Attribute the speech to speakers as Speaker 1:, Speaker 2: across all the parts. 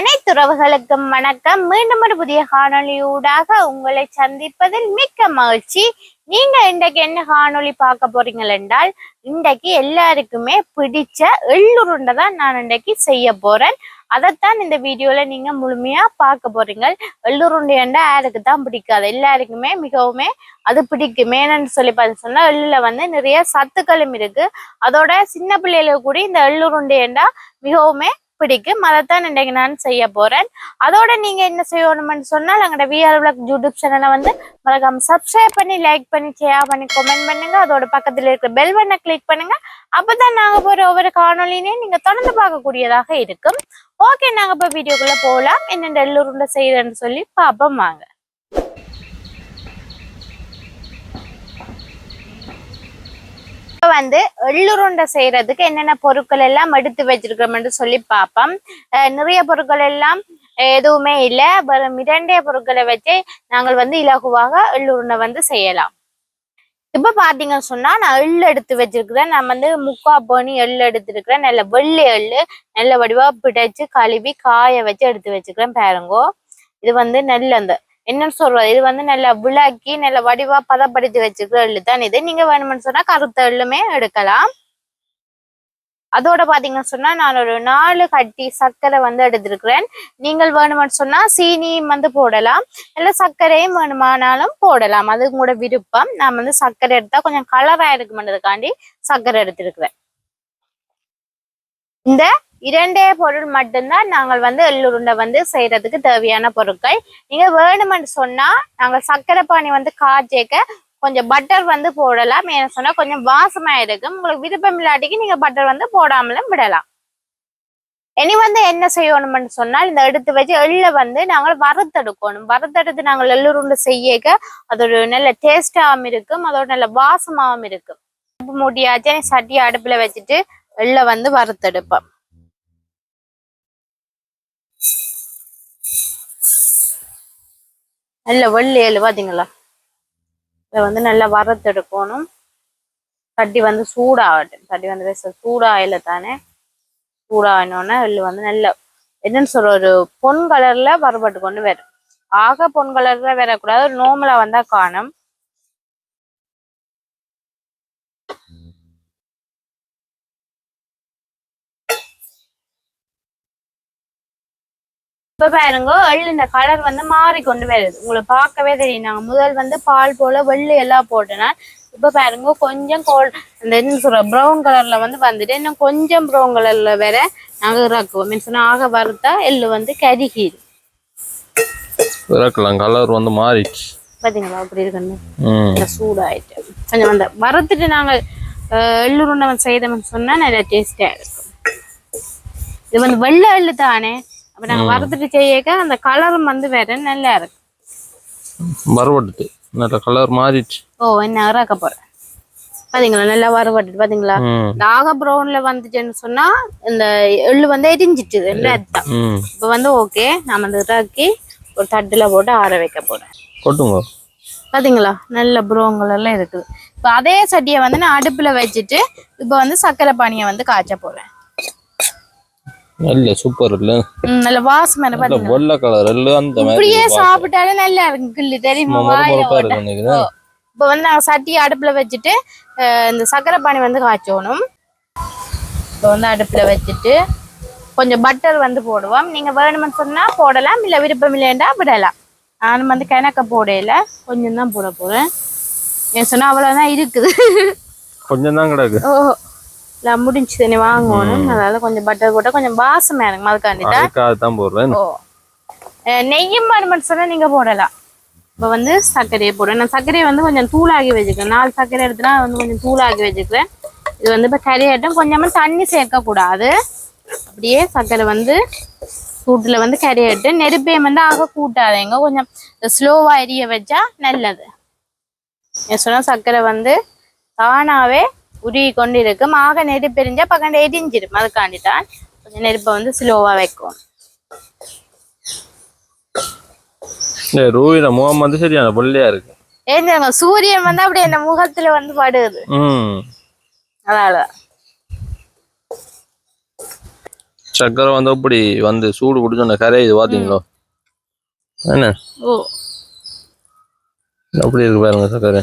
Speaker 1: அனைத்து உறவுகளுக்கும் வணக்கம். மீண்டும் ஒரு புதிய காணொளியூடாக உங்களை சந்திப்பதில் மிக்க மகிழ்ச்சி. நீங்க இன்றைக்கு என்ன காணொளி பார்க்க போறீங்கள் என்றால் இன்றைக்கு எல்லாருக்குமே பிடிச்ச எள்ளுருண்டை தான் நான் இன்றைக்கு செய்ய போறேன். அதைத்தான் இந்த வீடியோல நீங்க முழுமையா பார்க்க போறீங்க எள்ளுருண்டைண்டா யாருக்கு தான் பிடிக்காது. எல்லாருக்குமே மிகவுமே அது பிடிக்கும். ஏன்னு சொல்லி பார்த்து சொன்னா எள்ளுல வந்து நிறைய சத்துக்களும் இருக்கு. அதோட சின்ன பிள்ளைகளுக்கு கூட இந்த எள்ளுருண்டைண்டா மிகவுமே பிடிக்கும் அதைத்தான் இன்றைக்கு நான் செய்ய போகிறேன் அதோட நீங்கள் என்ன செய்யணும்னு சொன்னால் எங்களோட விஆர் விளாக் யூடியூப் சேனலை வந்து மறக்காம சப்ஸ்கிரைப் பண்ணி லைக் பண்ணி ஷேர் பண்ணி கமெண்ட் பண்ணுங்க. அதோட பக்கத்தில் இருக்கிற பெல் பட்டனை கிளிக் பண்ணுங்க. அப்பதான் நாங்கள் போகிற ஒவ்வொரு காணொலியுமே நீங்கள் தொடர்ந்து பார்க்கக்கூடியதாக இருக்கும். ஓகே நாங்க இப்போ வீடியோக்குள்ளே போகலாம். என்னென்ன எல்லோருண்ட செய்யறேன்னு சொல்லி பார்ப்போம் வாங்க. இப்போ வந்து எள்ளுருண்டை செய்யறதுக்கு என்னென்ன பொருட்கள் எல்லாம் எடுத்து வச்சிருக்கிறோம்னு சொல்லி பார்ப்போம். நிறைய பொருட்கள் எல்லாம் எதுவுமே இல்லை. வெறும் இரண்டே பொருட்களை வச்சு நாங்கள் வந்து இலகுவாக எள்ளுருண்டை வந்து செய்யலாம். இப்போ பார்த்தீங்கன்னு சொன்னா நான் எள்ளு எடுத்து வச்சிருக்கிறேன். நான் வந்து முக்கா பனி எள்ளு எடுத்துருக்குறேன். நல்ல வெள்ளை எள்ளு நல்ல வடிவாக பிடைச்சு கழுவி காய வச்சு எடுத்து வச்சுக்கிறேன் பாருங்கோ. இது வந்து நெல் அந்த என்னன்னு சொல்றது? இது வந்து நல்ல விளக்கி நல்ல வடிவா பதப்படுத்தி வச்சுக்கிற எள்ளு தான் இது. நீங்க வேணும்னு சொன்னா கருத்த எள்ளுமே எடுக்கலாம். அதோட பாத்தீங்கன்னு சொன்னா நான் ஒரு நாலு கட்டி சர்க்கரை வந்து எடுத்திருக்கிறேன். நீங்கள் வேணும்னு சொன்னா சீனியும் வந்து போடலாம். இல்ல சர்க்கரையும் வேணுமானாலும் போடலாம். அது உங்களோட விருப்பம். நான் வந்து சர்க்கரை எடுத்தா கொஞ்சம் கலரா இருக்குமென்றதுக்காண்டி சர்க்கரை எடுத்திருக்கிறேன். இந்த இரண்டே பொருள் மட்டும்தான் நாங்கள் வந்து எள்ளுருண்டை வந்து செய்யறதுக்கு தேவையான பொருட்கள். நீங்க வேணுமென்னு சொன்னா நாங்கள் சர்க்கரை பானி வந்து காய்ச்சேக்க கொஞ்சம் பட்டர் வந்து போடலாம். ஏன்னு சொன்னா கொஞ்சம் வாசமா இருக்கும். உங்களுக்கு விருப்பம் இல்லாட்டிக்கு நீங்க பட்டர் வந்து போடாமலும் விடலாம். இனி வந்து என்ன செய்யணும்னு சொன்னால் இந்த எடுத்து வச்சு எள்ள வந்து நாங்கள் வறுத்தெடுக்கணும். வறுத்தெடுத்து நாங்கள் எள்ளுருண்டை செய்யக்க அது ஒரு நல்ல டேஸ்டாகவும் இருக்கும். அதோட நல்ல வாசமாகவும் இருக்கும். உப்பு மூட்டியாச்சு சட்டியை அடுப்புல வச்சுட்டு எள்ள வந்து வறுத்தெடுப்போம். நல்ல வெள்ளி ஏழு பார்த்தீங்களா இதை வந்து நல்லா வறுத்தெடுக்கணும் தட்டி வந்து சூடாகட்டும். தட்டி வந்து பேச சூடாயில தானே? சூடாகினோடனே எள்ளு வந்து நல்ல என்னன்னு சொல்ற ஒரு பொன் கலர்ல வறுபட்டு கொண்டு வரும். ஆக பொன் கலர்ல வரக்கூடாது. நோமலா வந்தா காணும். இப்ப பாருங்க எள்ளு இந்த கலர் வந்து மாறிக்கொண்டு வருது. உங்களை பார்க்கவே தெரியும். நாங்க முதல் வந்து பால் போல வெள்ளை எல்லாம் போட்டேனா இப்ப பாருங்க கொஞ்சம் கோல் அந்த என்ன சொல்ற ப்ரௌன் கலர்ல வந்து வந்துட்டு இன்னும் கொஞ்சம் ப்ரௌன் கலர்ல வேற நாங்க இறக்குவோம் மீன்ஸ் ஆக வறுத்தா எள்ளு வந்து கருகிது
Speaker 2: இறக்கலாம் கலர் வந்து மாறிடுச்சு.
Speaker 1: பாத்தீங்களா? அப்படி இருக்குன்னு. சூடாயிட்டு. கொஞ்சம் அந்த வறுத்துட்டு நாங்க அஹ், எள்ளுருண்டை வந்து செய்தோம்னு சொன்னா நல்லா டேஸ்டா இருக்கும். இது வந்து வெள்ளை எள்ளு தானே? அப்ப நாங்க வறுத்துட்டு செய்யக்க அந்த கலரும் வந்து வேற நல்லா இருக்கு.
Speaker 2: மறுபட்டு நல்ல கலர் மாறிடுச்சு.
Speaker 1: ஓ என்ன இறக்க போறேன் பாத்தீங்களா? நல்லா வறுபட்டு பாத்தீங்களா? ஆக ப்ரௌன்ல வந்துச்சுன்னு சொன்னா இந்த எள்ளு வந்து எரிஞ்சிட்டு இல்லை அதுதான்
Speaker 2: ம்.
Speaker 1: இப்ப வந்து ஓகே நாம அந்த இறக்கி ஒரு தட்டுல போட்டு ஆற வைக்க போறேன்.
Speaker 2: கொட்டுங்க.
Speaker 1: பாத்தீங்களா? நல்ல ப்ரௌன் கலர்ல இருக்குது. இப்ப அதே சட்டியை வந்து நான் அடுப்புல வச்சுட்டு இப்ப வந்து சர்க்கரை பானியை வந்து காய்ச்ச போறேன்.
Speaker 2: நல்ல சூப்பர் இல்ல.
Speaker 1: நல்ல வாசம் என்ன
Speaker 2: நல்ல வெள்ளை கலர் எல்லாம் அந்த மாதிரி
Speaker 1: இப்படியே சாப்பிட்டாலே நல்லா இருக்கு கிள்ளு தெரியுமா வாயில
Speaker 2: நினைக்கிறேன்.
Speaker 1: இப்ப வந்து நாங்க சட்டியை அடுப்புல வச்சுட்டு இந்த சர்க்கரை பானி வந்து காய்ச்சணும். இப்போ வந்து அடுப்புல வச்சுட்டு கொஞ்சம் பட்டர் வந்து போடுவோம். நீங்க வேணும்னு சொன்னா போடலாம் இல்ல விருப்பம் இல்லைன்றா விடலாம். நானும் வந்து கிணக்க போடையில கொஞ்சம் தான் போட போறேன். ஏன் சொன்னா அவ்வளவுதான் இருக்குது.
Speaker 2: கொஞ்சம் தான் கிடக்கு.
Speaker 1: ஓ இல்லை முடிஞ்சு தானே வாங்கணும். அதனால கொஞ்சம் பட்டர் போட்டா கொஞ்சம் வாசமா எனக்கு அதுக்காண்டி தான்
Speaker 2: போடுறேன்.
Speaker 1: ஓ. நெய்யும் வேணும்னு சொன்னா நீங்க போடலாம். இப்போ வந்து சர்க்கரையை போடுறேன். நான் சர்க்கரையை வந்து கொஞ்சம் தூளாகி வச்சுக்கிறேன் நாலு சர்க்கரை எடுத்துனா வந்து கொஞ்சம் தூளாகி வச்சுக்கிறேன் இது வந்து இப்போ கரையாட்டும் கொஞ்சமா தண்ணி சேர்க்கக்கூடாது. அப்படியே சர்க்கரை வந்து சூட்டில் வந்து கரையாட்டு நெருப்பையும் வந்து ஆக கூட்டாதீங்க. கொஞ்சம் ஸ்லோவா எரிய வச்சா நல்லது. ஏன் சொன்னா சர்க்கரை வந்து தானாவே உருகி கொண்டு இருக்கும் ஆக நெருப்பு எரிஞ்சா பக்கம் எரிஞ்சிடும் அதுக்காண்டி தான் கொஞ்சம் நெருப்பை வந்து ஸ்லோவா வைக்கும்.
Speaker 2: இந்த ரூவில முகம் வந்து சரியான வெள்ளையா இருக்கு.
Speaker 1: ஏங்க சூரியன் வந்து அப்படியே இந்த முகத்துல வந்து படுது. அதால.
Speaker 2: சக்கரை வந்து அப்படி வந்து சூடு பிடிச்சோன்ன கரையுது பாத்தீங்களோ? என்ன?
Speaker 1: ஓ.
Speaker 2: அப்படி இருக்கு பாருங்க சக்கரை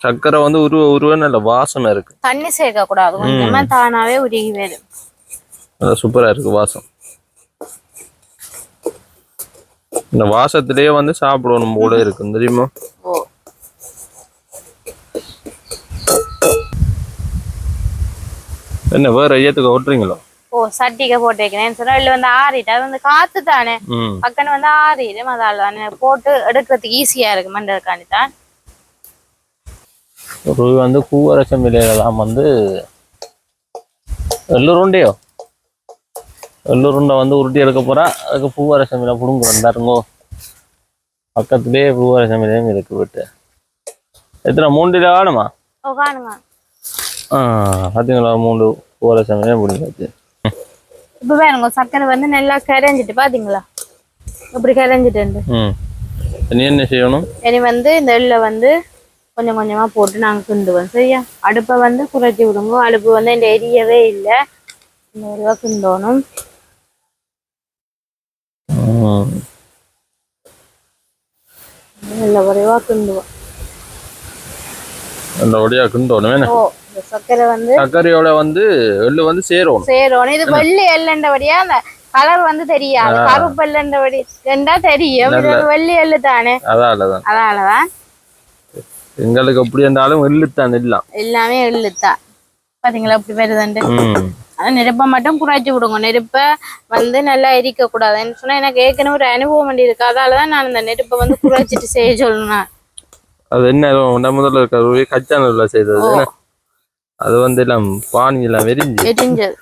Speaker 2: சக்கரை வந்து உருவ உருவ நல்ல வாசனை இருக்கு.
Speaker 1: தண்ணி சேர்க்க கூடாது. கொஞ்சமா தானாவே உருகி வரும்.
Speaker 2: நல்லா சூப்பரா இருக்கு வாசம். இந்த வாசத்திலேயே வந்து சாப்பிடணும் போல இருக்கு தெரியுமா?
Speaker 1: ஓ.
Speaker 2: என்ன வேற ஐயத்துக்கு ஓட்டுறீங்களோ?
Speaker 1: ஓ சட்டிக்க போட்டு வைக்கிறேன் சொன்னா இதுல வந்து ஆறிட்டு அது வந்து காத்து தானே பக்கம் வந்து ஆறிடும் அதால தானே. போட்டு எடுக்கிறதுக்கு ஈஸியா இருக்கு மண்டதுக்காண்டி தான்
Speaker 2: ஒரு வந்து பூவரசம் விலையெல்லாம் வந்து எள்ளுருண்டையோ? எள்ளுருண்டை வந்து உருட்டி எடுக்க போறா அதுக்கு பூவரசம் விலை பிடுங்குறோம் பாருங்கோ. பக்கத்துலேயே பூவரசம் விலையும் இருக்கு விட்டு. எத்தனை மூணு கிலோ
Speaker 1: காணுங்க.
Speaker 2: ஆ பார்த்தீங்களா மூணு பூவரசம் விலையும் பிடிக்காது
Speaker 1: இப்ப பாருங்க சக்கரை வந்து நல்லா கரைஞ்சிட்டு பாத்தீங்களா? இப்படி கரைஞ்சிட்டு
Speaker 2: ம். நீ என்ன செய்யணும்?
Speaker 1: இனி வந்து இந்த எள்ள வந்து கொஞ்சம் கொஞ்சமா போட்டு நாங்க கிண்டுவோம். சரியா? அடுப்பை வந்து குறைச்சி விடுங்க. அடுப்பு வந்து இந்த எரியவே இல்லை. இந்த ரூபா கிண்டோணும். நல்ல குறைவா கிண்டுவோம்.
Speaker 2: நல்லபடியாக கிண்டோணும்.
Speaker 1: ஓ வந்து
Speaker 2: சர்க்கரையோட வந்து எள்ளு வந்து சேரணும்.
Speaker 1: சேரும் இது வெள்ளி எள்ளண்டபடியா அந்த கலர் வந்து தெரியாது. கருப்பு எள்ளண்டபடி ரெண்டா தெரியும். வெள்ளி எள்ளு தானே?
Speaker 2: அதால தான்.
Speaker 1: அதனாலதான்
Speaker 2: எங்களுக்கு எப்படி இருந்தாலும் எள்ளுத்தான் எல்லாம்
Speaker 1: எல்லாமே எள்ளுத்தான் பாத்தீங்களா? இப்படி வருதுண்டு நெருப்பை மட்டும் குறைச்சி விடுங்க நெருப்பை வந்து நல்லா எரிக்க கூடாதுன்னு சொன்னா எனக்கு ஏற்கனவே ஒரு அனுபவம் வேண்டி இருக்கு. அதாலதான் நான் இந்த நெருப்பை வந்து குறைச்சிட்டு செய்ய சொல்லணும்
Speaker 2: அது என்ன முதல்ல இருக்க கச்சா நெல்ல செய்தது? அது வந்து எல்லாம் பானி எல்லாம் வெறிஞ்சு.
Speaker 1: எரிஞ்சது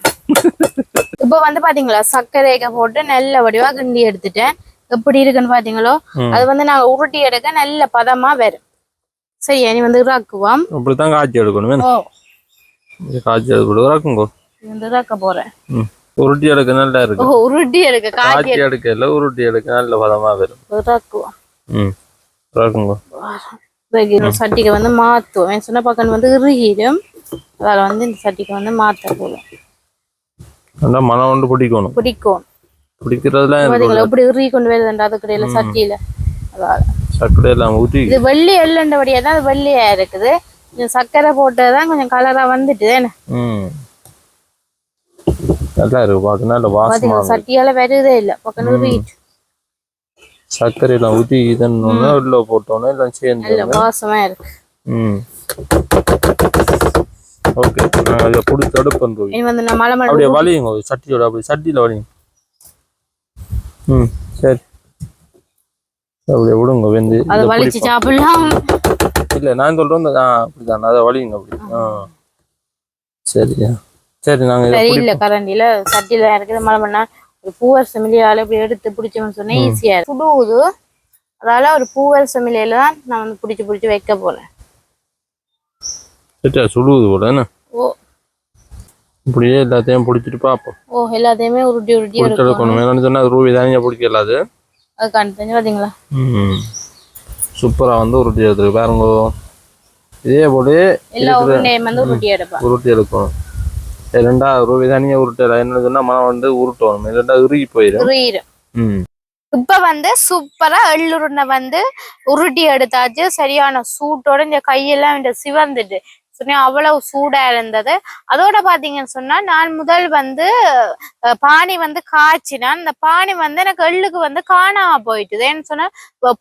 Speaker 1: இப்போ வந்து பாத்தீங்களா? சர்க்கரைக்க போட்டு நல்ல வடிவா கிண்டி எடுத்துட்டேன். எப்படி இருக்குன்னு பாத்தீங்களோ. அது வந்து நாங்க உருட்டி எடுக்க நல்ல பதமா வரும். சரி இனி வந்து இறாக்குவோம்.
Speaker 2: அப்படித்தான் காய்ச்சி எடுக்கணும். காய்ச்சி எடுக்கணும் இறக்குங்கோ.
Speaker 1: வந்து இறாக்க போறேன்.
Speaker 2: உருட்டி எடுக்க நல்லா
Speaker 1: ஓ
Speaker 2: இருக்கு
Speaker 1: உருட்டி எடுக்க காய்ச்சி
Speaker 2: காய்ச்சி எடுக்கல உருட்டி எடுக்க நல்ல பதமா வரும்.
Speaker 1: இறாக்குவோம்.
Speaker 2: ம். இறக்குங்கோ.
Speaker 1: சட்டிக்கு வந்து மாத்துவோம். என் சொன்ன பக்கம் வந்து இறுகிடும். அதால வந்து இந்த சட்டிக்கு வந்து மாத்த போதும்.
Speaker 2: நல்லா மனம் கொண்டு பிடிக்கணும்.
Speaker 1: பிடிக்கும். பாத்தீங்களா எப்படி இறுகி கொண்டு வருதுன்ற அது கடையில சட்டியில. அதால.
Speaker 2: சர்க்கரை எல்லாம் ஊற்றி
Speaker 1: இது வெள்ளி எள்ளுண்டபடியா தான் அது வெள்ளியா இருக்குது. இந்த சர்க்கரை போட்டதுதான் கொஞ்சம் கலரா வந்துட்டு
Speaker 2: ம். நல்லா இருக்கு பார்க்க நல்ல வாசமா
Speaker 1: சட்டியால வருதே இல்ல பக்கம் இறுகிட்டு
Speaker 2: சர்க்கரை எல்லாம் ஊற்றி இதன்னு உள்ள போட்டோன்னே எல்லாம் சேர்ந்து
Speaker 1: நல்ல வாசமா இருக்கு.
Speaker 2: ம். ஓகே நாங்கள் அதை பிடிச்சி அடுப்போம்
Speaker 1: இனி வந்து நான் மலை மலை
Speaker 2: அப்படியே வலியுங்க சட்டியோட அப்படி சட்டியில் வலியுங்க. ம் சரி. அப்படியே விடுங்க வெந்து
Speaker 1: அதை வலிச்சு. சாப்பிடலாம்.
Speaker 2: இல்லை நான் சொல்கிறேன் ஆ அப்படிதான். அதை வலியுங்க அப்படி. ஆ. சரியா சரி நாங்கள்
Speaker 1: சரி இல்ல கரண்டில சட்டியில இருக்குது மழை பண்ணா ஒரு பூவர் செமிலியால இப்படி எடுத்து பிடிச்சோம்னு சொன்னா ஈஸியா இருக்கு சுடுவுது அதால ஒரு பூவர் செமிலியில தான் நான் வந்து பிடிச்சு பிடிச்சு வைக்க போறேன்.
Speaker 2: சரியா சுடுவது போல என்ன?
Speaker 1: ஓ.
Speaker 2: இப்படியே எல்லாத்தையும் பிடிச்சிட்டு பார்ப்போம்
Speaker 1: ஓ எல்லாத்தையுமே உருட்டி உருட்டி எடுக்கணும்.
Speaker 2: மேலே சொன்னால் ரூபி தானியாக பிடிக்கல அது
Speaker 1: பாத்தீங்களா
Speaker 2: ம் சூப்பராக வந்து உருட்டி எடுத்துருக்கு பாருங்க. இதே
Speaker 1: வந்து உருட்டி
Speaker 2: எடுக்கணும். இது ரெண்டாவது ரூபி தானியாக உருட்டல என்ன சொன்னால் மனம் வந்து உருட்டணும். இல்லைன்னா இறுகி போயிடும் ம்
Speaker 1: இப்ப வந்து சூப்பரா எள்ளுருண்டை வந்து உருட்டி எடுத்தாச்சு. சரியான சூட்டோட இந்த கையெல்லாம் இந்த சிவந்துட்டு. சொன்னேன் அவ்வளவு சூடா இருந்தது. அதோட பாத்தீங்கன்னு சொன்னா நான் முதல் வந்து பானி வந்து காய்ச்சினேன். அந்த பானி வந்து எனக்கு எள்ளுக்கு வந்து காணாம போயிட்டுது. ஏன்னு சொன்னா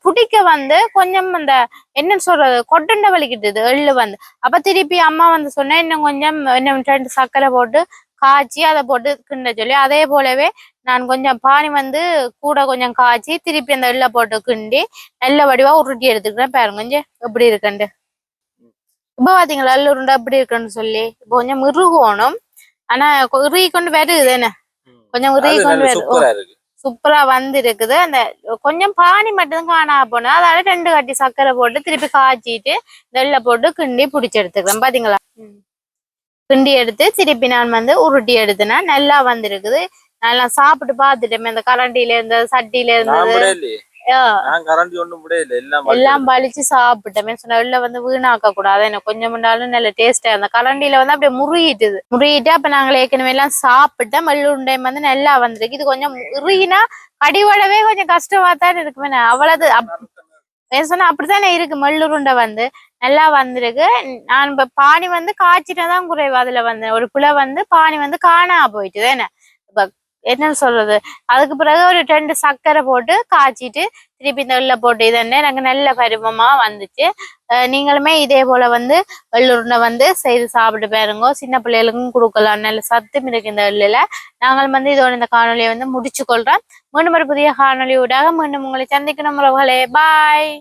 Speaker 1: புடிக்க வந்து கொஞ்சம் அந்த என்னன்னு சொல்றது கொட்டண்ட வலிக்கிட்டுது எள்ளு வந்து. அப்ப திருப்பி அம்மா வந்து சொன்னேன் இன்னும் கொஞ்சம் இன்னும் ரெண்டு சக்கரை போட்டு காய்ச்சி அதை போட்டு கிண்ட சொல்லி. அதே போலவே நான் கொஞ்சம் பானி வந்து கூட கொஞ்சம் காய்ச்சி திருப்பி அந்த எள்ள போட்டு கிண்டி நல்ல வடிவா உருட்டி எடுத்துக்கிறேன் பாருங்க கொஞ்சம் எப்படி இருக்குண்டு இப்ப பாத்தீங்களா உருண்டை எப்படி இருக்குன்னு சொல்லி. இப்போ கொஞ்சம் இறுகணும் ஆனா இறுகி கொண்டு வருது என்ன கொஞ்சம் இறுகி கொண்டு வருது. சூப்பரா வந்து இருக்குது அந்த கொஞ்சம் பானி மட்டும் காணா போனா அதால ரெண்டு கட்டி சர்க்கரை போட்டு திருப்பி காய்ச்சிட்டு நெல்லை போட்டு கிண்டி பிடிச்சி எடுத்துக்கிறேன் பாத்தீங்களா? கிண்டி எடுத்து திருப்பி நான் வந்து உருட்டி எடுத்தேன்னா நல்லா வந்திருக்குது. நல்லா சாப்பிட்டு பார்த்துட்டேன் இந்த கரண்டில இருந்தது சட்டியில இருந்தது.
Speaker 2: எல்லாம்
Speaker 1: எல்லாம் பழிச்சு சாப்பிட்டேன் சொன்ன வெளில வந்து வீணாக்க கூடாது எனக்கு கொஞ்சம் முன்னாலும் நல்ல டேஸ்டா இருந்த கரண்டியில வந்து அப்படியே முருகிட்டுது முருகிட்டு அப்ப நாங்கள் ஏற்கனவே எல்லாம் சாப்பிட்டேன் மல்லுருண்டை வந்து நல்லா வந்திருக்கு இது கொஞ்சம் முருகினா கடிவடவே கொஞ்சம் கஷ்டமா தான் இருக்குமே அவ்வளவு சொன்னா அப்படித்தானே இருக்கு மல்லுருண்டை வந்து நல்லா வந்திருக்கு நான் இப்ப பானி வந்து காய்ச்சிட்டதான் குறைவு அதுல வந்து ஒரு புல வந்து பானி வந்து காணாம போயிட்டு என்ன இப்ப என்ன சொல்றது? அதுக்கு பிறகு ஒரு ரெண்டு சர்க்கரை போட்டு காய்ச்சிட்டு திருப்பி இந்த உள்ள போட்டு இதென்ன எனக்கு நல்ல பருவமா வந்துச்சு. நீங்களுமே இதே போல வந்து வெள்ளுருண்டை வந்து செய்து சாப்பிட்டு பாருங்க. சின்ன பிள்ளைகளுக்கும் கொடுக்கலாம். நல்ல சத்தும் இருக்கு இந்த வெள்ளில நாங்கள் வந்து இதோட இந்த காணொலியை வந்து முடிச்சு கொள்றோம். மீண்டும் ஒரு புதிய காணொலியூடாக மீண்டும் உங்களை சந்திக்கணும் உறவுகளே. பாய்.